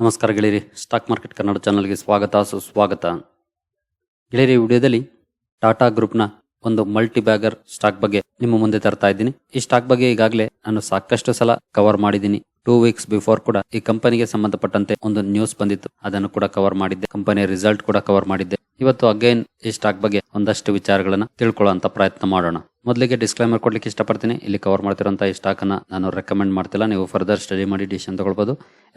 ನಮಸ್ಕಾರ ಗೆಳೆಯರಿ. Stock market Kannada ಚಾನಲ್ಗೆ ಸ್ವಾಗತ, ಸುಸ್ವಾಗತ. ಗೆಳೆಯರಿ ವಿಡಿಯೋದಲ್ಲಿ ಟಾಟಾ ಗ್ರೂಪ್ನ ಒಂದು ಮಲ್ಟಿ ಬ್ಯಾಗರ್ ಸ್ಟಾಕ್ ಬಗ್ಗೆ ನಿಮ್ಮ ಮುಂದೆ ತರ್ತಾ ಇದ್ದೀನಿ. ಈ ಸ್ಟಾಕ್ ಬಗ್ಗೆ ಈಗಾಗಲೇ ನಾನು ಸಾಕಷ್ಟು ಸಲ ಕವರ್ ಮಾಡಿದ್ದೀನಿ. ಟೂ ವೀಕ್ಸ್ ಬಿಫೋರ್ ಕೂಡ ಈ ಕಂಪನಿಗೆ ಸಂಬಂಧಪಟ್ಟಂತೆ ಒಂದು ನ್ಯೂಸ್ ಬಂದಿತ್ತು. ಅದನ್ನು ಕೂಡ ಕವರ್ ಮಾಡಿದ್ದೆ. ಕಂಪನಿಯ ರಿಸಲ್ಟ್ ಕೂಡ ಕವರ್ ಮಾಡಿದ್ದೆ. ಇವತ್ತು ಅಗೈನ್ ಈ ಸ್ಟಾಕ್ ಬಗ್ಗೆ ಒಂದಷ್ಟು ವಿಚಾರಗಳನ್ನ ತಿಳ್ಕೊಳ್ಳೋ ಪ್ರಯತ್ನ ಮಾಡೋಣ. ಮೊದಲಿಗೆ ಡಿಸ್ಕ್ಲೈಮರ್ ಕೊಡ್ಲಿಕ್ಕೆ ಇಷ್ಟಪಡ್ತೀನಿ. ಇಲ್ಲಿ ಕವರ್ ಮಾಡ್ತಿರೋಂಥ ಈ ಸ್ಟಾಕ್ ಅನ್ನ ನಾನು ರೆಕಮೆಂಡ್ ಮಾಡ್ತಿಲ್ಲ. ನೀವು ಫರ್ದರ್ ಸ್ಟಡಿ ಮಾಡಿ ಡಿಸಿಷನ್ ತಗೊಳ್ಬಹುದು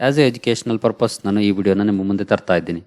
ಆಸ್ ಎ ಎಜುಕೇಶನಲ್ ಪರ್ಪಸ್ ನಾನು ಈ ವಿಡಿಯೋನ ನಿಮ್ಮ ಮುಂದೆ ತರ್ತಾ ಇದ್ದೀನಿ.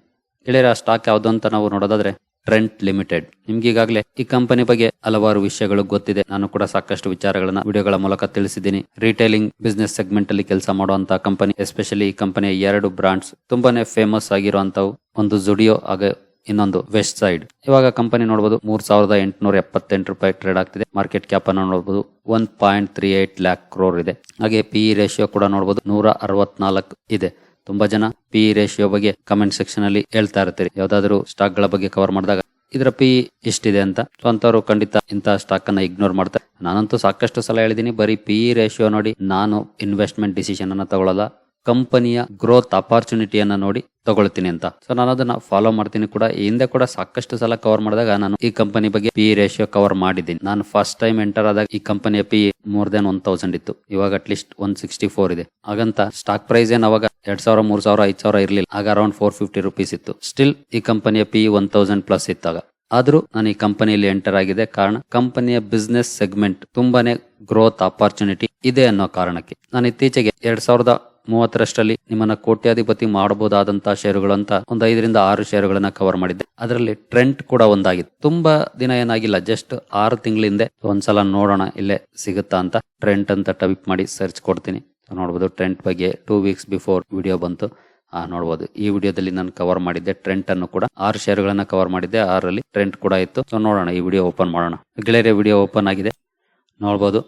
ಇಳಿಯರ ಆ ಸ್ಟಾಕ್ ಯಾವುದು ಅಂತ ನಾವು ನೋಡೋದಾದ್ರೆ ಟ್ರೆಂಟ್ ಲಿಮಿಟೆಡ್ ನಿಮ್ಗೆ ಈಗಾಗಲೇ ಈ ಕಂಪನಿ ಬಗ್ಗೆ ಹಲವಾರು ವಿಷಯಗಳು ಗೊತ್ತಿದೆ. ನಾನು ಕೂಡ ಸಾಕಷ್ಟು ವಿಚಾರಗಳನ್ನ ವಿಡಿಯೋಗಳ ಮೂಲಕ ತಿಳಿಸಿದ್ದೀನಿ. ರಿಟೇಲಿಂಗ್ ಬಿಸ್ನೆಸ್ ಸೆಗ್ಮೆಂಟ್ ಅಲ್ಲಿ ಕೆಲಸ ಮಾಡುವಂತ ಕಂಪನಿ ಎಸ್ಪೆಷಲಿ ಈ ಕಂಪನಿಯ ಎರಡು ಬ್ರಾಂಡ್ಸ್ ತುಂಬಾನೇ ಫೇಮಸ್ ಆಗಿರುವಂತವು ಒಂದು ಜುಡಿಯೋ ಹಾಗೆ ಇನ್ನೊಂದು ವೆಸ್ಟ್ ಸೈಡ್ ಇವಾಗ ಕಂಪನಿ ನೋಡಬಹುದು ಮೂರ್ ಸಾವಿರದ ಎಂಟುನೂರ ಎಪ್ಪತ್ತೆಂಟು ರೂಪಾಯಿ ಟ್ರೇಡ್ ಆಗ್ತಿದೆ. ಮಾರ್ಕೆಟ್ ಕ್ಯಾಪ್ ಅನ್ನು ನೋಡಬಹುದು one point three eight lakh crore ಇದೆ. ಹಾಗೆ ಪಿ ರೇಷಿಯೋ ಕೂಡ ನೋಡಬಹುದು ನೂರ ಅರವತ್ನಾಲ್ಕು ಇದೆ. ತುಂಬಾ ಜನ ಪಿ ರೇಷಿಯೋ ಬಗ್ಗೆ ಕಮೆಂಟ್ ಸೆಕ್ಷನ್ ಅಲ್ಲಿ ಹೇಳ್ತಾ ಇರ್ತೀರಿ. ಯಾವ್ದಾದ್ರು ಸ್ಟಾಕ್ಗಳ ಬಗ್ಗೆ ಕವರ್ ಮಾಡಿದಾಗ ಇದರ ಪಿ ಎಷ್ಟಿದೆ ಅಂತ ಸೊ ಅಂತವ್ರು ಖಂಡಿತ ಇಂತಹ ಸ್ಟಾಕ್ ಅನ್ನ ಇಗ್ನೋರ್ ಮಾಡ್ತಾರೆ. ನಾನಂತೂ ಸಾಕಷ್ಟು ಸಲ ಹೇಳಿದೀನಿ ಬರೀ ಪಿ ರೇಷಿಯೋ ನೋಡಿ ನಾನು ಇನ್ವೆಸ್ಟ್ಮೆಂಟ್ ಡಿಸಿಷನ್ ಅನ್ನ ತಗೊಳ್ಳಲ್ಲ ಕಂಪನಿಯ ಗ್ರೋತ್ ಅಪಾರ್ಚುನಿಟಿಯನ್ನ ನೋಡಿ ತಗೊಳ್ತೀನಿ ಅಂತ. ಸೊ ನಾನು ಅದನ್ನ ಫಾಲೋ ಮಾಡ್ತೀನಿ ಕೂಡ. ಹಿಂದೆ ಕೂಡ ಸಾಕಷ್ಟು ಸಲ ಕವರ್ ಮಾಡಿದಾಗ ನಾನು ಈ ಕಂಪನಿ ಬಗ್ಗೆ ಪಿ ರೇಷಿಯೋ ಕವರ್ ಮಾಡಿದ್ದೀನಿ. ನಾನು ಫಸ್ಟ್ ಟೈಮ್ ಎಂಟರ್ ಆದಾಗ ಈ ಕಂಪನಿಯ P more than one thousand ಇತ್ತು. ಇವಾಗ at least one sixty four ಇದೆ. ಹಾಗಂತ ಸ್ಟಾಕ್ ಪ್ರೈಸ್ ಏನ್ ಅವಾಗ ಎರಡ್ ಸಾವಿರ, ಮೂರ್ ಸಾವಿರ, ಐದ್ ಸಾವಿರ ಇರ್ಲಿಲ್ಲ. ಆಗ ಅರೌಂಡ್ ಫೋರ್ ಫಿಫ್ಟಿ ರುಪೀಸ್ ಇತ್ತು. ಸ್ಟಿಲ್ ಈ ಕಂಪನಿಯ ಪಿ ಒನ್ ತೌಸಂಡ್ ಪ್ಲಸ್ ಇತ್ತಾಗ. ಆದ್ರೂ ನಾನು ಈ ಕಂಪನಿಯಲ್ಲಿ ಎಂಟರ್ ಆಗಿದೆ ಕಾರಣ ಕಂಪನಿಯ ಬಿಸ್ನೆಸ್ ಸೆಗ್ಮೆಂಟ್ ತುಂಬಾನೇ ಗ್ರೋತ್ ಅಪಾರ್ಚುನಿಟಿ ಇದೆ ಅನ್ನೋ ಕಾರಣಕ್ಕೆ. ನಾನು ಇತ್ತೀಚೆಗೆ ಎರಡ್ ಸಾವಿರದ ಮೂವತ್ತರಷ್ಟರಲ್ಲಿ ನಿಮ್ಮನ್ನ ಕೋಟ್ಯಾಧಿಪತಿ ಮಾಡಬಹುದಾದಂತಹ ಷೇರುಗಳು ಅಂತ ಐದರಿಂದ ಆರು ಷೇರುಗಳನ್ನ ಕವರ್ ಮಾಡಿದ್ದೆ. ಅದರಲ್ಲಿ ಟ್ರೆಂಡ್ ಕೂಡ ಒಂದಾಗಿತ್ತು. ತುಂಬಾ ದಿನ ಏನಾಗಿಲ್ಲ ಜಸ್ಟ್ ಆರು ತಿಂಗಳಿಂದ ಒಂದ್ಸಲ ನೋಡೋಣ ಇಲ್ಲೇ ಸಿಗುತ್ತಾ ಅಂತ ಟ್ರೆಂಟ್ ಅಂತ ಟೈಪ್ ಮಾಡಿ ಸರ್ಚ್ ಕೊಡ್ತೀನಿ. ನೋಡಬಹುದು ಟ್ರೆಂಟ್ ಬಗ್ಗೆ ಟೂ ವೀಕ್ಸ್ ಬಿಫೋರ್ ವಿಡಿಯೋ ಬಂತು. ನೋಡಬಹುದು ಈ ವಿಡಿಯೋದಲ್ಲಿ ನಾನು ಕವರ್ ಮಾಡಿದ್ದೆ ಟ್ರೆಂಟ್ ಅನ್ನು ಕೂಡ. ಆರು ಷೇರುಗಳನ್ನ ಕವರ್ ಮಾಡಿದ್ದೆ ಆರಲ್ಲಿ ಟ್ರೆಂಟ್ ಕೂಡ ಇತ್ತು. ಸೊ ನೋಡೋಣ, ಈ ವಿಡಿಯೋ ಓಪನ್ ಮಾಡೋಣ. ಗೆಳೆಯರೆ ವಿಡಿಯೋ ಓಪನ್ ಆಗಿದೆ. ನೋಡ್ಬೋದು.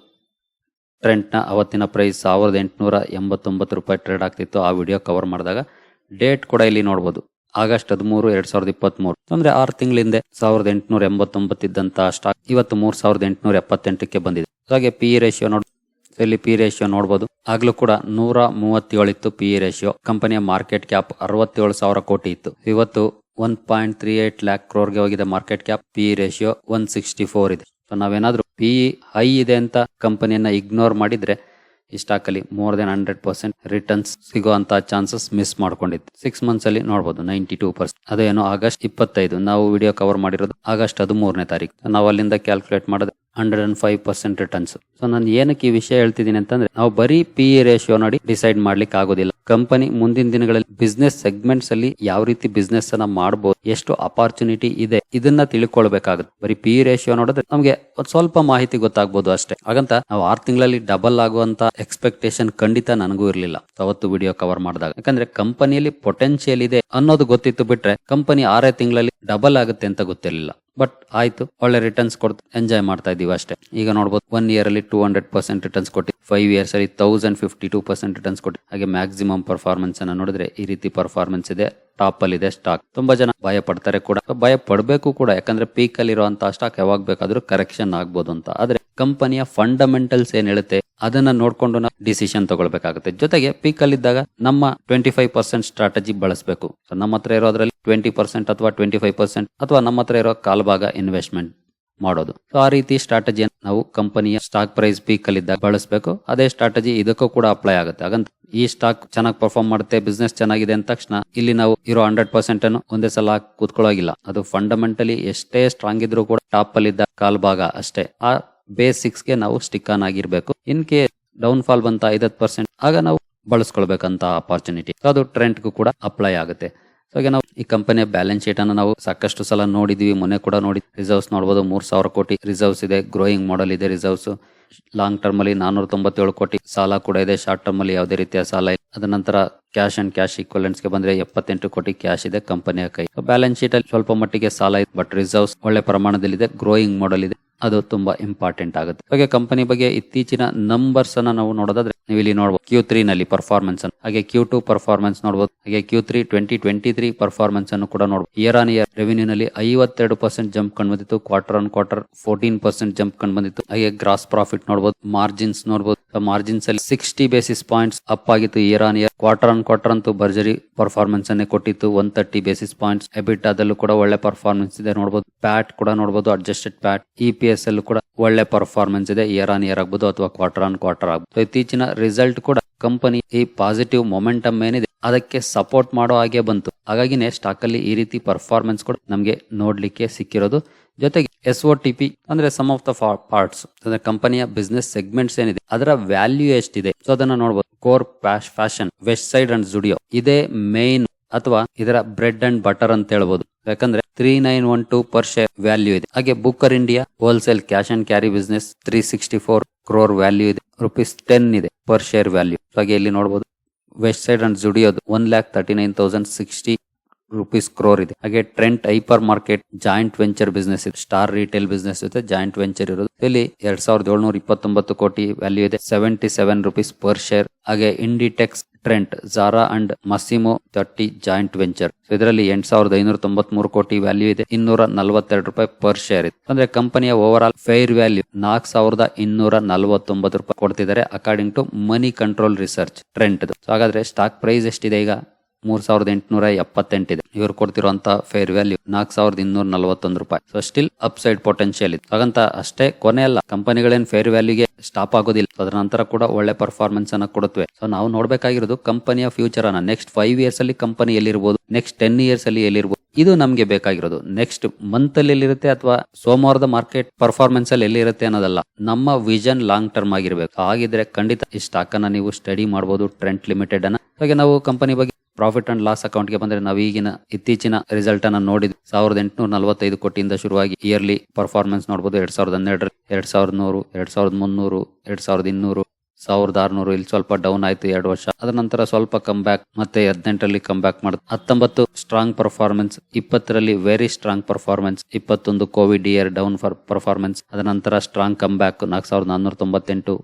ಟ್ರೆಂಟ್ನ ಅವತ್ತಿನ ಪ್ರೈಸ್ ಸಾವಿರದ ಎಂಟುನೂರ ಎಂಬತ್ತೊಂಬತ್ತು ರೂಪಾಯಿ ಟ್ರೇಡ್ ಆಗ್ತಿತ್ತು. ಆ ವಿಡಿಯೋ ಕವರ್ ಮಾಡಿದಾಗ ಡೇಟ್ ಕೂಡ ಇಲ್ಲಿ ನೋಡ್ಬೋದು. ಆಗಸ್ಟ್ ಹದಿಮೂರು, ಎರಡ್ ಸಾವಿರದ ಇಪ್ಪತ್ಮೂರು. ಅಂದ್ರೆ ಆರು ತಿಂಗಳಿಂದ ಸಾವಿರದ ಎಂಟುನೂರ ಎಂಬತ್ತೊಂಬತ್ತು ಇದ್ದಂತಹ ಸ್ಟಾಕ್ ಇವತ್ತು ಮೂರ್ ಸಾವಿರದ ಎಂಟುನೂರ ಎಪ್ಪತ್ತೆಂಟಕ್ಕೆ ಬಂದಿದೆ. ಹಾಗೆ ಪಿ ರೇಷಿಯೋ ನೋಡ್ ಇಲ್ಲಿ ಪಿ ರೇಷಿಯೋ ನೋಡಬಹುದು ಆಗ್ಲೂ ಕೂಡ ನೂರ ಮೂವತ್ತೇಳು ಇತ್ತು ಪಿ ರೇಷಿಯೋ ಕಂಪನಿಯ ಮಾರ್ಕೆಟ್ ಕ್ಯಾಪ್ ಅರವತ್ತೇಳು ಸಾವಿರ ಕೋಟಿ ಇತ್ತು. ಇವತ್ತು one point three eight lakh ಕ್ರೋರ್ಗೆ ಹೋಗಿದೆ market cap P ratio one sixty four ಇದೆ. ಸೊ ನಾವೇನಾದ್ರೂ ಪಿ ಹೈ ಇದೆ ಅಂತ ಕಂಪನಿಯನ್ನ ಇಗ್ನೋರ್ ಮಾಡಿದ್ರೆ ಈ ಸ್ಟಾಕ್ ಅಲ್ಲಿ more than hundred percent returns ಸಿಗುವಂತ ಚಾನ್ಸಸ್ ಮಿಸ್ ಮಾಡ್ಕೊಂಡಿತ್ತು ಸಿಕ್ಸ್ ಮಂತ್ಸ್ ಅಲ್ಲಿ ನೋಡಬಹುದು ನೈಂಟಿ ಟೂ ಪರ್ಸೆಂಟ್ ಅದೇನು ಆಗಸ್ಟ್ ಇಪ್ಪತ್ತೈದು, ನಾವು ವಿಡಿಯೋ ಕವರ್ ಮಾಡಿರೋದು ಆಗಸ್ಟ್ ಹದಿಮೂರನೇ ತಾರೀಕು. ನಾವು ಅಲ್ಲಿಂದ ಕ್ಯಾಲ್ಕುಲೇಟ್ ಮಾಡಿದ್ರೆ hundred and five percent returns so ನಾನು ಏನಕ್ಕೆ ಈ ವಿಷಯ ಹೇಳ್ತಿದ್ದೀನಿ ಅಂತಂದ್ರೆ, ನಾವು ಬರೀ ಪಿ ರೇಷಿಯೋ ನೋಡಿ ಡಿಸೈಡ್ ಮಾಡ್ಲಿಕ್ಕೆ ಆಗೋದಿಲ್ಲ. ಕಂಪನಿ ಮುಂದಿನ ದಿನಗಳಲ್ಲಿ ಬಿಸ್ನೆಸ್ ಸೆಗ್ಮೆಂಟ್ಸ್ ಅಲ್ಲಿ ಯಾವ ರೀತಿ ಬಿಸ್ನೆಸ್ ಅನ್ನ ಮಾಡಬಹುದು ಎಷ್ಟು ಅಪಾರ್ಚುನಿಟಿ ಇದೆ, ಇದನ್ನ ತಿಳ್ಕೊಳ್ಬೇಕಾಗುತ್ತೆ. ಬರೀ ಪಿ ರೇಷಿಯೋ ನೋಡಿದ್ರೆ ನಮಗೆ ಒಂದ್ ಸ್ವಲ್ಪ ಮಾಹಿತಿ ಗೊತ್ತಾಗ್ಬೋದು ಅಷ್ಟೇ. ಹಾಗಂತ ನಾವು ಆರು ತಿಂಗಳಲ್ಲಿ ಡಬಲ್ ಆಗುವಂತ ಎಕ್ಸ್ಪೆಕ್ಟೇಷನ್ ಖಂಡಿತ ನನಗೂ ಇರಲಿಲ್ಲ. ಅವತ್ತು ವಿಡಿಯೋ ಕವರ್ ಮಾಡಿದಾಗ. ಯಾಕಂದ್ರೆ ಕಂಪನಿಯಲ್ಲಿ ಪೊಟೆನ್ಶಿಯಲ್ ಇದೆ ಅನ್ನೋದು ಗೊತ್ತಿತ್ತು ಬಿಟ್ರೆ ಕಂಪನಿ ಆರೇ ತಿಂಗಳಲ್ಲಿ ಡಬಲ್ ಆಗುತ್ತೆ ಅಂತ ಗೊತ್ತಿರಲಿಲ್ಲ. ಬಟ್ ಆಯ್ತು, ಒಳ್ಳೆ ರಿಟರ್ನ್ಸ್ ಕೊಡ್ತು ಎಂಜಾಯ್ ಮಾಡ್ತಾ ಇದೀವಿ ಅಷ್ಟೇ. ಈಗ ನೋಡ್ಬೋದು ಒನ್ ಇಯರ್ ಅಲ್ಲಿ ಟೂ ಹಂಡ್ರೆಡ್ ಪರ್ಸೆಂಟ್ ರಿಟರ್ನ್ಸ್ ಕೊಟ್ಟು ಫೈವ್ ಇಯರ್ಸ್ ಅಲ್ಲಿ thousand fifty two percent returns ಕೊಟ್ಟು ಹಾಗೆ ಮ್ಯಾಕ್ಸಿಮಮ್ ಪರ್ಫಾರ್ಮೆನ್ಸ್ ಅನ್ನ ನೋಡಿದ್ರೆ ಈ ರೀತಿ ಪರ್ಫಾರ್ಮೆನ್ಸ್ ಇದೆ. ಟಾಪ್ ಅಲ್ಲಿ ಇದೆ ಸ್ಟಾಕ್ ತುಂಬಾ ಜನ ಭಯ ಪಡ್ತಾರೆ ಕೂಡ. ಭಯ ಪಡಬೇಕು ಕೂಡ. ಯಾಕಂದ್ರೆ ಪೀಕ್ ಅಲ್ಲಿ ಇರುವಂತಹ ಸ್ಟಾಕ್ ಯಾವಾಗ ಬೇಕಾದ್ರೂ ಕರೆಕ್ಷನ್ ಆಗ್ಬೋದು ಅಂತ. ಆದ್ರೆ ಕಂಪನಿಯ ಫಂಡಮೆಂಟಲ್ಸ್ ಏನ್ ಹೇಳುತ್ತೆ, ಅದನ್ನ ನೋಡ್ಕೊಂಡು ನಾವು ಡಿಸಿಷನ್ ತಗೊಳ್ಬೇಕಾಗುತ್ತೆ. ಜೊತೆಗೆ ಪೀಕ್ ಅಲ್ಲಿ ಇದ್ದಾಗ ನಮ್ಮ ಟ್ವೆಂಟಿ ಫೈವ್ ಪರ್ಸೆಂಟ್ ಸ್ಟ್ರಾಟಜಿ ಬಳಸಬೇಕು ನಮ್ಮ ಹತ್ರ ಇರೋದ್ರಲ್ಲಿ ಟ್ವೆಂಟಿ ಪರ್ಸೆಂಟ್ ಅಥವಾ ಟ್ವೆಂಟಿ ಫೈವ್ ಪರ್ಸೆಂಟ್ ಅಥವಾ ನಮ್ಮ ಹತ್ರ ಇರೋ ಕಾಲ್ಭಾಗ ಇನ್ವೆಸ್ಟ್ಮೆಂಟ್ ಮಾಡೋದು. ಆ ರೀತಿ ಸ್ಟ್ರಾಟಜಿ ನಾವು ಕಂಪನಿಯ ಸ್ಟಾಕ್ ಪ್ರೈಸ್ ಪೀಕ್ ಅಲ್ಲಿ ಬಳಸಬೇಕು. ಅದೇ ಸ್ಟ್ರಾಟಜಿ ಇದಕ್ಕೂ ಕೂಡ ಅಪ್ಲೈ ಆಗುತ್ತೆ. ಹಾಗಂತ ಈ ಸ್ಟಾಕ್ ಚೆನ್ನಾಗಿ ಪರ್ಫಾರ್ಮ್ ಮಾಡುತ್ತೆ ಬಿಸ್ನೆಸ್ ಚೆನ್ನಾಗಿದೆ ಅಂದ ತಕ್ಷಣ ಇಲ್ಲಿ ನಾವು ಇರೋ ಹಂಡ್ರೆಡ್ ಪರ್ಸೆಂಟ್ ಅನ್ನು ಒಂದೇ ಸಲ ಕೂತ್ಕೊಳ್ಳೋಗಿಲ್ಲ. ಅದು ಫಂಡಮೆಂಟಲಿ ಎಷ್ಟೇ ಸ್ಟ್ರಾಂಗ್ ಇದ್ರೂ ಕೂಡ ಟಾಪ್ ಅಲ್ಲಿ ಇದ್ದ ಕಾಲ್ಭಾಗ ಅಷ್ಟೇ. ಆ ಬೇಸಿಕ್ಸ್ಗೆ ನಾವು ಸ್ಟಿಕ್ ಆನ್ ಆಗಿರ್ಬೇಕು. ಇನ್ ಕೇಸ್ ಡೌನ್ ಫಾಲ್ ಬಂತ ಐದತ್ತು ಪರ್ಸೆಂಟ್ ಆಗ ನಾವು ಬಳಸ್ಕೊಳ್ಬೇಕಂತ ಅಪಾರ್ಚುನಿಟಿ ಅದು ಟ್ರೆಂಡ್ಗೂ ಕೂಡ ಅಪ್ಲೈ ಆಗುತ್ತೆ. ಈಗ ನಾವು ಈ ಕಂಪನಿಯ ಬ್ಯಾಲೆನ್ಸ್ ಶೀಟ್ ಅನ್ನು ನಾವು ಸಾಕಷ್ಟು ಸಲ ನೋಡಿದೀವಿ. ಮೊನ್ನೆ ಕೂಡ ನೋಡಿ ರಿಸರ್ವ್ಸ್ ನೋಡಬಹುದು ಮೂರ್ ಸಾವಿರ ಕೋಟಿ ರಿಸರ್ವ್ಸ್ ಇದೆ. ಗ್ರೋಯಿಂಗ್ ಮಾಡಲ್ ಇದೆ ರಿಸರ್ವ್ಸ್ ಲಾಂಗ್ ಟರ್ಮ್ ಅಲ್ಲಿ ನಾನೂರ ತೊಂಬತ್ತೇಳು ಕೋಟಿ ಸಾಲ ಕೂಡ ಇದೆ. ಶಾರ್ಟ್ ಟರ್ಮ್ ಅಲ್ಲಿ ಯಾವುದೇ ರೀತಿಯ ಸಾಲ ಇಲ್ಲ. ಅದ ನಂತರ ಕ್ಯಾಶ್ ಅಂಡ್ ಕ್ಯಾಶ್ ಈಕ್ವಲೆಂಟ್ಸ್ಗೆ ಬಂದ್ರೆ ಎಪ್ಪತ್ತೆಂಟು ಕೋಟಿ ಕ್ಯಾಶ್ ಇದೆ ಕಂಪನಿಯ ಕೈ ಬ್ಯಾಲೆನ್ಸ್ ಶೀಟ್ ಅಲ್ಲಿ ಸ್ವಲ್ಪ ಮಟ್ಟಿಗೆ ಸಾಲ ಇದೆ ಬಟ್ ರಿಸರ್ವ್ಸ್ ಒಳ್ಳೆ ಪ್ರಮಾಣದಲ್ಲಿದೆ. ಗ್ರೋಯಿಂಗ್ ಮಾಡಲ್ ಇದೆ. ಅದು ತುಂಬಾ ಇಂಪಾರ್ಟೆಂಟ್ ಆಗುತ್ತೆ. ಹಾಗೆ ಕಂಪನಿ ಬಗ್ಗೆ ಇತ್ತೀಚಿನ ನಂಬರ್ಸ್ ಅನ್ನ ನಾವು ನೋಡೋದಾದ್ರೆ ನೀವು ಇಲ್ಲಿ ನೋಡಬಹುದು ಕ್ಯೂ ತ್ರೀ ನಲ್ಲಿ ಪರ್ಫಾರ್ಮೆನ್ಸ್ ಹಾಗೆ ಕ್ಯೂ ಟು ಪರ್ಫಾರ್ಮೆನ್ಸ್ ನೋಡಬಹುದು ಹಾಗೆ Q three twenty twenty three performance ಅನ್ನು ಕೂಡ ನೋಡಬಹುದು ಇಯರ್ ಆನ್ ಇಯರ್ ರೆವಿನ್ಯೂ ನಲ್ಲಿ ಐವತ್ತೆರಡು ಪರ್ಸೆಂಟ್ ಜಂಪ್ ಕಂಡು ಬಂದಿತ್ತು quarter on quarter fourteen percent jump ಕಂಡು ಬಂದಿತ್ತು. ಹಾಗೆ ಗ್ರಾಸ್ ಪ್ರಾಫಿಟ್ ನೋಡಬಹುದು ಮಾರ್ಜಿನ್ಸ್ ನೋಡಬಹುದು ಮಾರ್ಜಿನ್ಸ್ ಅಲ್ಲಿ ಸಿಕ್ಸ್ಟಿ ಬೇಸಿಸ್ ಪಾಯಿಂಟ್ಸ್ ಅಪ್ ಆಗಿತ್ತು year on year quarter on quarter ಅಂತೂ ಭರ್ಜರಿ ಪರ್ಫಾರ್ಮೆನ್ಸ್ ಅನ್ನೇ ಕೊಟ್ಟಿತ್ತು one thirty basis points EBIT ಅದಲ್ಲೂ ಕೂಡ ಒಳ್ಳೆ ಪರ್ಫಾರ್ಮೆನ್ಸ್ ಇದೆ ನೋಡಬಹುದು ಪ್ಯಾಟ್ ಕೂಡ ನೋಡಬಹುದು ಅಡ್ಜಸ್ಟೆಡ್ ಪ್ಯಾಟ್ ಇ ಪಿ ಅಲ್ಲೂ ಕೂಡ ಒಳ್ಳೆ ಪರ್ಫಾರ್ಮೆನ್ಸ್ ಇದೆ ಇಯರ್ ಆನ್ ಇಯರ್ ಆಗ್ಬೋದು ಅಥವಾ ಕ್ವಾರ್ಟರ್ ಆನ್ ಕ್ವಾರ್ಟರ್ ಆಗ್ಬೋದು. ಇತ್ತೀಚಿನ ರಿಸಲ್ಟ್ ಕೂಡ ಕಂಪನಿ ಈ ಪಾಸಿಟಿವ್ ಮೊಮೆಂಟಮ್ ಏನಿದೆ, ಅದಕ್ಕೆ ಸಪೋರ್ಟ್ ಮಾಡೋ ಹಾಗೆ ಬಂತು. ಹಾಗಾಗಿನೇ ಸ್ಟಾಕ್ ಅಲ್ಲಿ ಈ ರೀತಿ ಪರ್ಫಾರ್ಮೆನ್ಸ್ ಕೂಡ ನಮಗೆ ನೋಡ್ಲಿಕ್ಕೆ ಸಿಕ್ಕಿರೋದು. ಜೊತೆಗೆ ಎಸ್ ಒ ಟಿ ಅಂದ್ರೆ ಸಮ್ ಆಫ್ ದ ಪಾರ್ಟ್ಸ್ ಅಂದ್ರೆ ಕಂಪನಿಯ ಬಿಸ್ನೆಸ್ ಸೆಗ್ಮೆಂಟ್ಸ್ ಏನಿದೆ, ಅದರ ವ್ಯಾಲ್ಯೂ ಎಷ್ಟಿದೆ. ಸೊ ಅದನ್ನ ನೋಡಬಹುದು core fashion Westside and Zudio ಇದೇ ಮೇನ್ ಅಥವಾ ಇದರ ಬ್ರೆಡ್ ಅಂಡ್ ಬಟರ್ ಅಂತ ಹೇಳ್ಬೋದು. ಯಾಕಂದ್ರೆ three nine one two per share value ಇದೆ. ಹಾಗೆ Booker India wholesale cash and carry business three sixty four crore value ಇದೆ. ರುಪೀಸ್ ಟೆನ್ ಇದೆ ಪರ್ ಶೇರ್ ವ್ಯಾಲ್ಯೂ ಹಾಗೆ ಇಲ್ಲಿ ನೋಡಬಹುದು Westside and ಜುಡಿಯೋದು one lakh thirty nine thousand sixty rupees crore ಇದೆ. ಹಾಗೆ Trent hypermarket joint venture business ಇದೆ. Star retail business ಜೊತೆ joint venture ಇರೋದು. ಇಲ್ಲಿ ಎರಡ್ ಸಾವಿರದ ಏಳ್ನೂರ ಇಪ್ಪತ್ತೊಂಬತ್ತು ಕೋಟಿ ವ್ಯಾಲ್ಯೂ ಇದೆ. Seventy seven rupees per share ಹಾಗೆ Inditex Trent Zara and Massimo thirty joint venture ಇದರಲ್ಲಿ ಎಂಟ್ ಸಾವಿರದ ಐನೂರ ತೊಂಬತ್ ಮೂರು ಕೋಟಿ ವ್ಯಾಲ್ಯೂ ಇದೆ. ಇನ್ನೂರ ನಲವತ್ತೆರಡು ರೂಪಾಯಿ ಪರ್ ಶೇರ್ ಇದೆ. ಅಂದ್ರೆ ಕಂಪನಿಯ ಓವರ್ ಆಲ್ ಫೇರ್ ವ್ಯಾಲ್ಯೂ ನಾಲ್ಕು ಸಾವಿರದ ಇನ್ನೂರ ನಲವತ್ತೊಂಬತ್ತು ರೂಪಾಯಿ ಕೊಡ್ತಿದ್ದಾರೆ according to money control research Trent ಹಾಗಾದ್ರೆ ಸ್ಟಾಕ್ ಪ್ರೈಸ್ ಎಷ್ಟಿದೆ ಈಗ? ಮೂರ್ ಸಾವಿರದ ಎಂಟುನೂರ ಎಪ್ಪತ್ತೆಂಟಿದೆ ಇವರು ಕೊಡ್ತಿರುವಂತ ಫೇರ್ ವ್ಯಾಲ್ಯೂ ನಾಲ್ಕು ಸಾವಿರದ ಇನ್ನೂರ ನಲವತ್ತೊಂದು ರೂಪಾಯಿ. ಸೊ ಸ್ಟಿಲ್ ಅಪ್ಸೈಡ್ ಪೊಟೆನ್ಶಿಯಲ್ ಇದೆ ಹಾಗಂತ ಅಷ್ಟೇ ಕೊನೆ ಅಲ್ಲ, ಕಂಪನಿಗಳೇನ್ ಫೇರ್ ವ್ಯಾಲ್ಯೂಗೆ ಸ್ಟಾಪ್ ಆಗೋದಿಲ್ಲ. ಅದರ ನಂತರ ಕೂಡ ಒಳ್ಳೆ ಪರ್ಫಾರ್ಮೆನ್ಸ್ ಅನ್ನ ಕೊಡುತ್ತವೆ. ಸೊ ನಾವು ನೋಡ್ಬೇಕಾಗಿರೋದು ಕಂಪನಿಯ ಫ್ಯೂಚರ್ ಅನ್ನ. ನೆಕ್ಸ್ಟ್ ಫೈವ್ ಇಯರ್ಸ್ ಅಲ್ಲಿ ಕಂಪನಿ ಎಲ್ಲಿರ್ಬೋದು? ನೆಕ್ಸ್ಟ್ ಟೆನ್ ಇಯರ್ಸ್ ಅಲ್ಲಿ ಎಲ್ಲಿರ್ಬೋದು? ಇದು ನಮ್ಗೆ ಬೇಕಾಗಿರೋದು. ನೆಕ್ಸ್ಟ್ ಮಂತ್ ಅಲ್ಲಿ ಎಲ್ಲಿರುತ್ತೆ ಅಥವಾ ಸೋಮವಾರದ ಮಾರ್ಕೆಟ್ ಪರ್ಫಾರ್ಮೆನ್ಸ್ ಅಲ್ಲಿ ಎಲ್ಲಿರುತ್ತೆ ಅನ್ನೋದಲ್ಲ. ನಮ್ಮ ವಿಷನ್ ಲಾಂಗ್ ಟರ್ಮ್ ಆಗಿರ್ಬೇಕು. ಹಾಗಿದ್ರೆ ಖಂಡಿತ ಈ ಸ್ಟಾಕ್ ಅನ್ನ ನೀವು ಸ್ಟಡಿ ಮಾಡಬಹುದು ಟ್ರೆಂಟ್ ಲಿಮಿಟೆಡ್ ಅನ್ನ. ಹಾಗೆ ನಾವು ಕಂಪನಿ ಬಗ್ಗೆ ಪ್ರಾಫಿಟ್ ಅಂಡ್ ಲಾಸ್ ಅಕೌಂಟ್ಗೆ ಬಂದ್ರೆ ನಾವು ಈಗಿನ ಇತ್ತೀಚಿನ ರಿಸಲ್ಟ್ ಅನ್ನ ನೋಡಿದ್ವಿ. ಸಾವಿರದ ಎಂಟುನೂರ ನಲವತ್ತೈದು ಕೋಟಿಯಿಂದ ಶುರುವಾಗಿ ಇಯರ್ಲಿ ಪರ್ಫಾರ್ಮೆನ್ಸ್ ನೋಡಬಹುದು ಎರಡ್ ಸಾವಿರದ ಹನ್ನೆರಡರಲ್ಲಿ ಎರಡ್ ಸಾವಿರದ ನೂರು, ಎರಡ್ ಸಾವಿರದ ಮುನ್ನೂರು, ಎರಡ್ ಸಾವಿರದ ಇನ್ನೂರು, ಸಾವಿರದ ಆರ್ನೂರು. ಇಲ್ಲಿ ಸ್ವಲ್ಪ ಡೌನ್ ಆಯ್ತು ಎರಡು ವರ್ಷ. ಅದರ ನಂತರ ಸ್ವಲ್ಪ ಕಮ್ ಬ್ಯಾಕ್ ಮತ್ತೆ ಹದಿನೆಂಟರಲ್ಲಿ ಕಮ್ ಬ್ಯಾಕ್ ಮಾಡುದು. ಹತ್ತೊಂಬತ್ತು ಸ್ಟ್ರಾಂಗ್ ಪರ್ಫಾರ್ಮೆನ್ಸ್ ಇಪ್ಪತ್ತರಲ್ಲಿ ವೆರಿ ಸ್ಟ್ರಾಂಗ್ ಪರ್ಫಾರ್ಮೆನ್ಸ್ ಇಪ್ಪತ್ತೊಂದು Covid year down for performance ಅದರ ನಂತರ ಸ್ಟ್ರಾಂಗ್ ಕಮ್ ಬ್ಯಾಕ್ ನಾಲ್ಕು ಸಾವಿರದ ನಾನ್ನೂರ ತೊಂಬತ್ತೆಂಟು,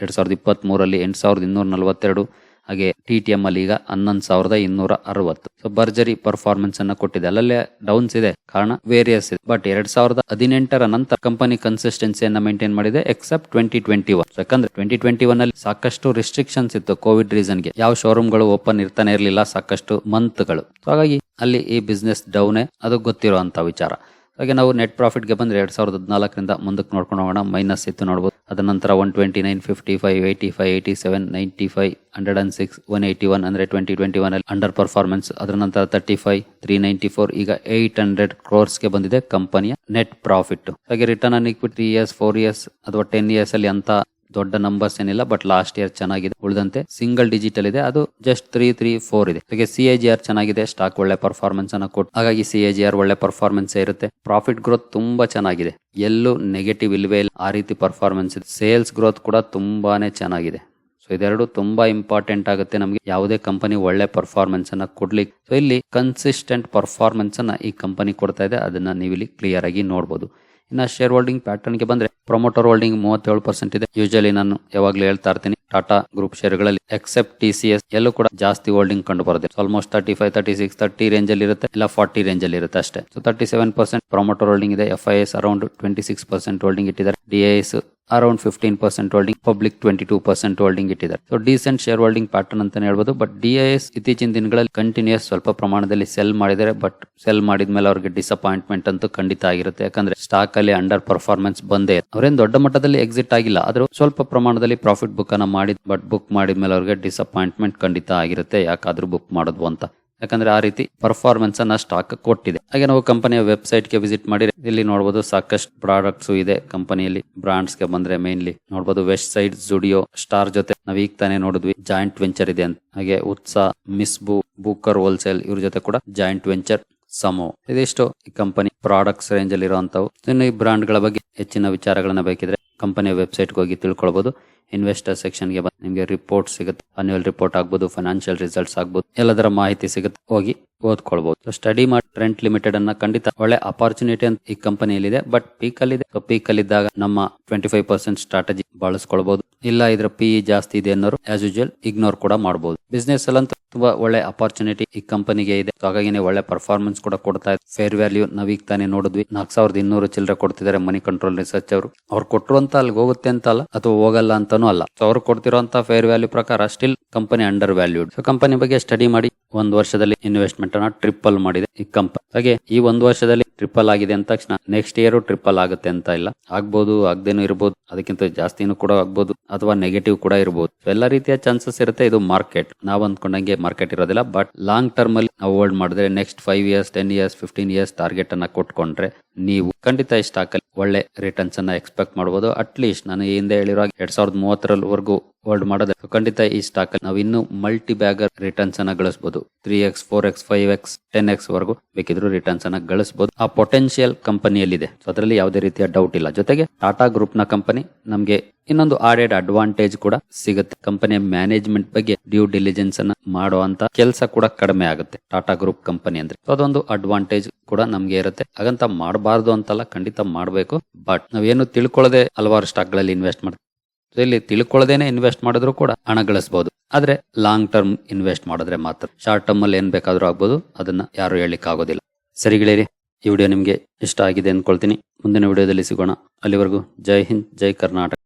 ಎರಡ್ ಸಾವಿರದ ಇಪ್ಪತ್ತ್ ಮೂರಲ್ಲಿ ಎಂಟು ಸಾವಿರದ ಇನ್ನೂರ ನಲವತ್ತೆರಡು. ಹಾಗೆ ಟಿ ಟಿ ಎಂ ಅಲ್ಲಿ ಈಗ ಹನ್ನೊಂದು ಸಾವಿರದ ಇನ್ನೂರ ಅರವತ್ತು. ಸೊ ಭರ್ಜರಿ ಪರ್ಫಾರ್ಮೆನ್ಸ್ ಅನ್ನ ಕೊಟ್ಟಿದೆ. ಅಲ್ಲಲ್ಲೇ ಡೌನ್ಸ್ ಇದೆ. ಕಾರಣ ವೇರಿಯಸ್ ಇದೆ. ಬಟ್ ಎರಡ್ ಸಾವಿರದ ಹದಿನೆಂಟರ ನಂತರ ಕಂಪನಿ ಕನ್ಸಿಸ್ಟೆನ್ಸಿಯನ್ನ ಮೇಂಟೈನ್ ಮಾಡಿದೆ ಎಕ್ಸೆಪ್ಟ್ ಟ್ವೆಂಟಿ ಟ್ವೆಂಟಿ ಒನ್ ಯಾಕಂದ್ರೆ ಟ್ವೆಂಟಿ ಟ್ವೆಂಟಿ ಒನ್ ಅಲ್ಲಿ ಸಾಕಷ್ಟು ರಿಸ್ಟ್ರಿಕ್ಷನ್ಸ್ ಇತ್ತು ಕೋವಿಡ್ ರೀಸನ್ಗೆ. ಯಾವ ಶೋರೂಮ್ಗಳು ಓಪನ್ ಇರ್ತಾನೆ ಇರಲಿಲ್ಲ ಸಾಕಷ್ಟು ಮಂತ್ಗಳು. ಹಾಗಾಗಿ ಅಲ್ಲಿ ಈ ಬಿಸ್ನೆಸ್ ಡೌನ್ ಅದು ಗೊತ್ತಿರುವಂತ ವಿಚಾರ. ಹಾಗೆ ನಾವು ನೆಟ್ ಪ್ರಾಫಿಟ್ಗೆ ಬಂದ್ರೆ ಎರಡ್ ಸಾವಿರದ ಹದಿನಾಲ್ಕರಿಂದ ಮುಂದಕ್ಕೆ ನೋಡ್ಕೊಂಡು ಹೋಗೋಣ. ಮೈನಸ್ ಇತ್ತು ನೋಡಬಹುದು ಅದ ನಂತರ one twenty nine fifty five eighty five eighty seven ninety five hundred and six one eighty one ಅಂದರೆ ಟ್ವೆಂಟಿ ಟ್ವೆಂಟಿ ಒನಲ್ಲಿ ಅಂಡರ್ ಪರ್ಫಾರ್ಮೆನ್ಸ್ ಅದರ ನಂತರ thirty five three ninety four ಈಗ ಏಯ್ಟ್ ಹಂಡ್ರೆಡ್ ಕ್ರೋರ್ಸ್ಗೆ ಬಂದಿದೆ ಕಂಪನಿಯ ನೆಟ್ ಪ್ರಾಫಿಟ್ ಹಾಗೆ return on equity three years four years ಅಥವಾ ಟೆನ್ ಇಯರ್ಸ್ ಅಲ್ಲಿ ಅಂತ ದೊಡ್ಡ ನಂಬರ್ಸ್ ಏನಿಲ್ಲ ಬಟ್ ಲಾಸ್ಟ್ ಇಯರ್ ಚೆನ್ನಾಗಿದೆ. ಉಳಿದಂತೆ ಸಿಂಗಲ್ ಡಿಜಿಟಲ್ ಇದೆ. ಅದು ಜಸ್ಟ್ ತ್ರೀ ತ್ರೀ ಫೋರ್ ಇದೆ. ಹಾಗೆ ಸಿ ಜಿ ಆರ್ ಚೆನ್ನಾಗಿದೆ. ಸ್ಟಾಕ್ ಒಳ್ಳೆ ಪರ್ಫಾರ್ಮೆನ್ಸ್ ಅನ್ನ ಕೊಟ್ಟು ಹಾಗಾಗಿ ಸಿ ಜಿ ಆರ್ ಒಳ್ಳೆ ಪರ್ಫಾರ್ಮೆನ್ಸ್ ಇರುತ್ತೆ. ಪ್ರಾಫಿಟ್ ಗ್ರೋತ್ ತುಂಬಾ ಚೆನ್ನಾಗಿದೆ. ಎಲ್ಲೂ ನೆಗೆಟಿವ್ ಇಲ್ವೇ ಇಲ್ಲ. ಆ ರೀತಿ ಪರ್ಫಾರ್ಮೆನ್ಸ್ ಇದೆ. ಸೇಲ್ಸ್ ಗ್ರೋತ್ ಕೂಡ ತುಂಬಾನೇ ಚೆನ್ನಾಗಿದೆ. ಸೊ ಇದೆರಡು ತುಂಬಾ ಇಂಪಾರ್ಟೆಂಟ್ ಆಗುತ್ತೆ ನಮಗೆ. ಯಾವುದೇ ಕಂಪನಿ ಒಳ್ಳೆ ಪರ್ಫಾರ್ಮೆನ್ಸ್ ಅನ್ನ ಕೊಡ್ಲಿಕ್ಕೆ. ಸೊ ಇಲ್ಲಿ ಕನ್ಸಿಸ್ಟೆಂಟ್ ಪರ್ಫಾರ್ಮೆನ್ಸ್ ಅನ್ನ ಈ ಕಂಪನಿ ಕೊಡ್ತಾ ಇದೆ. ಅದನ್ನ ನೀವು ಇಲ್ಲಿ ಕ್ಲಿಯರ್ ಆಗಿ ನೋಡಬಹುದು ಇನ್ನ ಶೇರ್ ಹೋಲ್ಡಿಂಗ್ ಪ್ಯಾಟರ್ನ್ಗೆ ಬಂದ್ರೆ ಪ್ರೊಮೋಟರ್ ಹೋಲ್ಡಿಂಗ್ ಮೂವತ್ತೇಳು ಪರ್ಸೆಂಟ್ ಇದೆ. ಯೂಶಲಿ ನಾನು ಯಾವಾಗ್ಲೂ ಹೇಳ್ತಾ ಇರ್ತೀನಿ ಟಾಟಾ ಗ್ರೂಪ್ ಶೇರ್ಗಳಲ್ಲಿ ಎಕ್ಸೆಪ್ಟ್ ಟಿ ಸಿ ಎಸ್ ಎಲ್ಲೂ ಕೂಡ ಜಾಸ್ತಿ ಹೋಲ್ಡಿಂಗ್ ಕಂಡು ಬರುತ್ತೆ almost thirty five thirty six thirty range ಅಲ್ಲಿ ಇರುತ್ತೆ, ಇಲ್ಲ ಫಾರ್ಟಿ ರೇಂಜ್ ಅಲ್ಲಿ ಇರುತ್ತೆ ಅಷ್ಟೇ. So thirty seven percent promoter holding ಇದೆ. F I S around twenty six percent holding ಇಟ್ಟಿದ್ದಾರೆ D S around fifteen percent holding public twenty two percent holding ಇಟ್ಟಿದ್ದಾರೆ. So decent share holding pattern ಅಂತಾನೆ ಹೇಳ್ಬೋದು. But D ಇತ್ತೀಚಿನ ದಿನಗಳಲ್ಲಿ continuous ಸ್ವಲ್ಪ ಪ್ರಮಾಣದಲ್ಲಿ cell ಮಾಡಿದರೆ ಬಟ್ ಸೆಲ್ ಮಾಡಿದ್ಮೇಲೆ ಅವ್ರಿಗೆ ಡಿಸಪಾಯಿಂಟ್ಮೆಂಟ್ ಅಂತೂ ಖಂಡಿತ ಆಗಿರುತ್ತೆ. ಯಾಕಂದ್ರೆ ಸ್ಟಾಕ್ ಅಲ್ಲಿ ಅಂಡರ್ ಪರ್ಫಾರ್ಮೆನ್ಸ್ ಬಂದೇ ಅವ್ರೇನ್ ದೊಡ್ಡ ಮಟ್ಟದಲ್ಲಿ ಎಕ್ಸಿಟ್ ಆಗಿಲ್ಲ. ಆದ್ರೂ ಸ್ವಲ್ಪ ಪ್ರಮಾಣದಲ್ಲಿ ಪ್ರಾಫಿಟ್ ಬುಕ್ ಅನ್ನ ಮಾಡಿದ್ ಬಟ್ ಬುಕ್ ಮಾಡಿದ್ಮೇಲೆ ಅವ್ರಿಗೆ ಡಿಸಪಾಯಿಂಟ್ಮೆಂಟ್ ಖಂಡಿತ ಆಗಿರುತ್ತೆ. ಯಾಕಾದ್ರೂ ಬುಕ್ ಮಾಡೋದು ಅಂತ. ಯಾಕಂದ್ರೆ ಆ ರೀತಿ ಪರ್ಫಾರ್ಮೆನ್ಸ್ ಅನ್ನ ಸ್ಟಾಕ್ ಕೊಟ್ಟಿದೆ. ಹಾಗೆ ನಾವು ಕಂಪನಿಯ ವೆಬ್ಸೈಟ್ಗೆ ವಿಸಿಟ್ ಮಾಡಿ ಇಲ್ಲಿ ನೋಡಬಹುದು ಸಾಕಷ್ಟು ಪ್ರಾಡಕ್ಟ್ಸ್ ಇದೆ. ಕಂಪನಿಯಲ್ಲಿ ಬ್ರಾಂಡ್ಸ್ಗೆ ಬಂದ್ರೆ ಮೇನ್ಲಿ ನೋಡಬಹುದು ವೆಸ್ಟ್ ಸೈಡ್ ಜುಡಿಯೋ ಸ್ಟಾರ್ ಜೊತೆ ನಾವ್ ಈಗ ತಾನೇ ನೋಡಿದ್ವಿ. ಜಾಯಿಂಟ್ ವೆಂಚರ್ ಇದೆ ಅಂತ. ಹಾಗೆ ಉತ್ಸಾ ಮಿಸ್ಬು ಬೂಕರ್ ಹೋಲ್ಸೇಲ್ ಇವ್ರ ಜೊತೆ ಕೂಡ ಜಾಯಿಂಟ್ ವೆಂಚರ್ ಸಮೋ ಇದಿಷ್ಟು ಈ ಕಂಪನಿ ಪ್ರಾಡಕ್ಟ್ಸ್ ರೇಂಜ್ ಅಲ್ಲಿ ಇರುವಂತವು ಇನ್ನು ಈ ಬ್ರಾಂಡ್ಗಳ ಬಗ್ಗೆ ಹೆಚ್ಚಿನ ವಿಚಾರಗಳನ್ನ ಬೇಕಿದ್ರೆ ಕಂಪನಿಯ ವೆಬ್ಸೈಟ್ ಹೋಗಿ ತಿಳ್ಕೊಳ್ಬಹುದು ಇನ್ವೆಸ್ಟರ್ ಸೆಕ್ಷನ್ಗೆ ಬಂದು ನಿಮಗೆ ರಿಪೋರ್ಟ್ ಸಿಗುತ್ತೆ. ಅನ್ಯುವಲ್ ರಿಪೋರ್ಟ್ ಆಗ್ಬೋದು ಫೈನಾನ್ಷಿಯಲ್ ರಿಸಲ್ಟ್ಸ್ ಆಗ್ಬೋದು, ಎಲ್ಲದರ ಮಾಹಿತಿ ಸಿಗುತ್ತೆ. ಹೋಗಿ ಓದ್ಕೊಳ್ಬಹುದು ಸ್ಟಡಿ ಮಾಡಿ ಟ್ರೆಂಟ್ ಲಿಮಿಟೆಡ್ ಅನ್ನ ಖಂಡಿತ ಒಳ್ಳೆ ಅಪಾರ್ಚುನಿಟಿ ಅಂತ ಈ ಕಂಪನಿಯಲ್ಲಿ ಇದೆ ಬಟ್ ಪೀಕ್ ಅಲ್ಲಿ ಇದೆ ಪೀಕ್ ಅಲ್ಲಿ ಇದ್ದಾಗ ನಮ್ಮ ಟ್ವೆಂಟಿ ಫೈವ್ ಪರ್ಸೆಂಟ್ ಸ್ಟ್ರಾಟಜಿ ಬಳಸ್ಕೊಳ್ಬಹುದು ಇಲ್ಲ, ಇದ್ರ ಪಿ ಜಾಸ್ತಿ ಇದೆ ಅನ್ನೋರು ಆಸ್ ಯೂಶುವಲ್ ಇಗ್ನೋರ್ ಕೂಡ ಮಾಡಬಹುದು ಬಿಸ್ನೆಸ್ ಅಲ್ಲಂತೂ ತುಂಬಾ ಒಳ್ಳೆ ಅಪಾರ್ಚುನಿಟಿ ಈ ಕಂಪನಿಗೆ ಇದೆ. ಹಾಗಾಗಿನೇ ಒಳ್ಳೆ ಪರ್ಫಾರ್ಮೆನ್ಸ್ ಕೂಡ ಕೊಡ್ತಾ ಇದೆ. ಫೇರ್ ವ್ಯಾಲ್ಯೂ ನಾವೀಗ ತಾನೇ ನೋಡಿದ್ವಿ. ನಾಲ್ಕು ಸಾವಿರದ ಇನ್ನೂರು ಚಿಲ್ಲರೆ ಕೊಡ್ತಿದ್ದಾರೆ ಮನಿ ಕಂಟ್ರೋಲ್ ರಿಸರ್ಚ್ ಅವರು. ಅವ್ರು ಕೊಟ್ಟರು ಅಂತ ಅಲ್ಲಿ ಹೋಗುತ್ತೆ ಅಂತ ಅಲ್ಲ, ಅಥವಾ ಹೋಗಲ್ಲ ಅಂತಾನೂ ಅಲ್ಲ. ಸೊ ಅವ್ರು ಕೊಡ್ತಿರೋಂತ ಫೇರ್ ವ್ಯಾಲ್ಯೂ ಪ್ರಕಾರ still company undervalued so company ಬಗ್ಗೆ ಸ್ಟಡಿ ಮಾಡಿ ಒಂದು ವರ್ಷದಲ್ಲಿ ಇನ್ವೆಸ್ಟ್ಮೆಂಟ್ ಅನ್ನ ಟ್ರಿಪಲ್ ಮಾಡಿದೆ ಈ ಕಂಪನಿ ಹಾಗೆ ಈ ಒಂದು ವರ್ಷದಲ್ಲಿ ಟ್ರಿಪಲ್ ಆಗಿದೆ ಅಂದ ತಕ್ಷಣ ನೆಕ್ಸ್ಟ್ ಇಯರ್ ಟ್ರಿಪಲ್ ಆಗುತ್ತೆ ಅಂತ ಇಲ್ಲ. ಆಗ್ಬಹುದು ಆಗದೇನು ಇರಬಹುದು ಅದಕ್ಕಿಂತ ಜಾಸ್ತಿನೂ ಕೂಡ ಆಗ್ಬೋದು. ಅಥವಾ ನೆಗೆಟಿವ್ ಕೂಡ ಇರಬಹುದು ಎಲ್ಲ ರೀತಿಯ ಚಾನ್ಸಸ್ ಇರುತ್ತೆ. ಇದು ಮಾರ್ಕೆಟ್ ನಾವು ಅಂದ್ಕೊಂಡಂಗೆ ಮಾರ್ಕೆಟ್ ಇರೋದಿಲ್ಲ ಬಟ್ ಲಾಂಗ್ ಟರ್ಮ್ ಅಲ್ಲಿ ನಾವು ಹೋಲ್ಡ್ ಮಾಡಿದ್ರೆ next five years ten years fifteen years target ಅನ್ನ ಕೊಟ್ಕೊಂಡ್ರೆ ನೀವು ಖಂಡಿತ ಈ ಸ್ಟಾಕ್ ಅಲ್ಲಿ ಒಳ್ಳೆ ರಿಟರ್ನ್ಸ್ ಅನ್ನ ಎಕ್ಸ್ಪೆಕ್ಟ್ ಮಾಡಬಹುದು ಅಟ್ ಲೀಸ್ಟ್ ನಾನು ಈ ಹಿಂದೆ ಹೇಳಿರೋ ಎರಡ್ ಸಾವಿರದ ಮೂವತ್ತರವರೆಗೂ ಹೋಲ್ಡ್ ಮಾಡೋದು ಖಂಡಿತ ಈ ಸ್ಟಾಕ್ ನಾವು ಇನ್ನು ಮಲ್ಟಿ ಬ್ಯಾಗರ್ ರಿಟರ್ನ್ಸ್ ಅನ್ನ ಗಳಿಸಬಹುದು three x four x five x ten x ವರೆಗೂ ಬೇಕಿದ್ರು ರಿಟರ್ನ್ಸ್ ಅನ್ನ ಗಳಿಸಬಹುದು ಆ ಪೊಟೆನ್ಶಿಯಲ್ ಕಂಪನಿಯಲ್ಲಿದೆ ಸೊ ಅದರಲ್ಲಿ ಯಾವುದೇ ರೀತಿಯ ಡೌಟ್ ಇಲ್ಲ. ಜೊತೆಗೆ ಟಾಟಾ ಗ್ರೂಪ್ನ ಕಂಪನಿ ನಮಗೆ ಇನ್ನೊಂದು ಆಡೆಡ್ ಅಡ್ವಾಂಟೇಜ್ ಕೂಡ ಸಿಗುತ್ತೆ. ಕಂಪನಿಯ ಮ್ಯಾನೇಜ್ಮೆಂಟ್ ಬಗ್ಗೆ ಡ್ಯೂ ಡಿಲಿಜೆನ್ಸ್ ಅನ್ನ ಮಾಡುವಂತ ಕೆಲಸ ಕೂಡ ಕಡಿಮೆ ಆಗುತ್ತೆ. ಟಾಟಾ ಗ್ರೂಪ್ ಕಂಪನಿ ಅಂದ್ರೆ ಅದೊಂದು ಅಡ್ವಾಂಟೇಜ್ ಕೂಡ ನಮ್ಗೆ ಇರುತ್ತೆ. ಹಾಗಂತ ಮಾಡಬಾರ್ದು ಅಂತಲ್ಲ ಖಂಡಿತ ಮಾಡಬೇಕು. ಬಟ್ ನಾವೇನು ತಿಳ್ಕೊಳ್ಳದೆ ಹಲವಾರು ಸ್ಟಾಕ್ಗಳಲ್ಲಿ ಇನ್ವೆಸ್ಟ್ ಮಾಡ್ತೀವಿ. ಇಲ್ಲಿ ತಿಳ್ಕೊಳ್ಳದೇನೆ ಇನ್ವೆಸ್ಟ್ ಮಾಡಿದ್ರು ಕೂಡ ಹಣ ಗಳಿಸಬಹುದು ಆದ್ರೆ ಲಾಂಗ್ ಟರ್ಮ್ ಇನ್ವೆಸ್ಟ್ ಮಾಡಿದ್ರೆ ಮಾತ್ರ. ಶಾರ್ಟ್ ಟರ್ಮ್ ಅಲ್ಲಿ ಏನ್ ಬೇಕಾದ್ರೂ ಆಗ್ಬೋದು. ಅದನ್ನ ಯಾರು ಹೇಳಲಿಕ್ಕೆ ಆಗೋದಿಲ್ಲ ಸರಿ ಗೆಳೆಯರಿ, ಈ ವಿಡಿಯೋ ನಿಮ್ಗೆ ಇಷ್ಟ ಆಗಿದೆ ಅನ್ಕೊಳ್ತೀನಿ. ಮುಂದಿನ ವಿಡಿಯೋದಲ್ಲಿ ಸಿಗೋಣ. ಅಲ್ಲಿವರೆಗೂ ಜೈ ಹಿಂದ್, ಜೈ ಕರ್ನಾಟಕ.